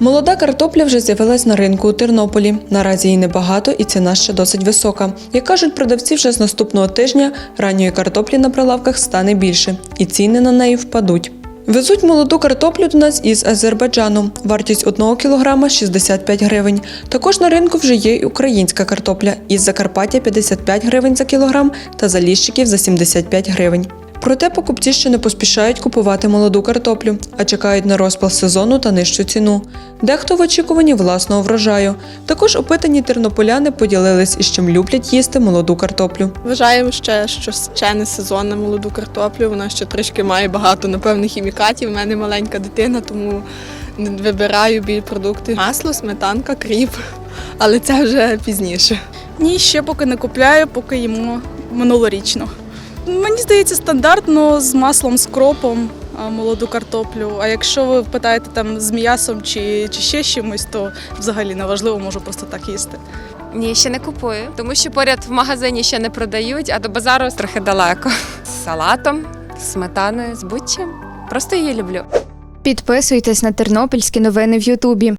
Молода картопля вже з'явилась на ринку у Тернополі. Наразі її небагато і ціна ще досить висока. Як кажуть продавці, вже з наступного тижня ранньої картоплі на прилавках стане більше, і ціни на неї впадуть. Везуть молоду картоплю до нас із Азербайджану. Вартість 1 кілограма 65 гривень. Також на ринку вже є і українська картопля із Закарпаття 55 гривень за кілограм та заліщиків за 75 гривень. Проте покупці ще не поспішають купувати молоду картоплю, а чекають на розпал сезону та нижчу ціну. Дехто в очікуванні власного врожаю. Також опитані тернополяни поділились із чим люблять їсти молоду картоплю. Вважаємо ще, що ще не сезон на молоду картоплю. Вона ще трішки має багато, напевно, хімікатів. У мене маленька дитина, тому вибираю біль продукти. Масло, сметанка, кріп. Але це вже пізніше. Ні, ще поки не купляю, поки їмо минулорічно. Мені здається, стандартно з маслом, з кропом молоду картоплю. А якщо ви питаєте там з м'ясом чи, чи ще чимось, то взагалі не важливо, можу просто так їсти. Ні, ще не купую, тому що поряд в магазині ще не продають, а до базару трохи далеко. З салатом, з сметаною, з будь-чим. Просто її люблю. Підписуйтесь на тернопільські новини в Ютубі.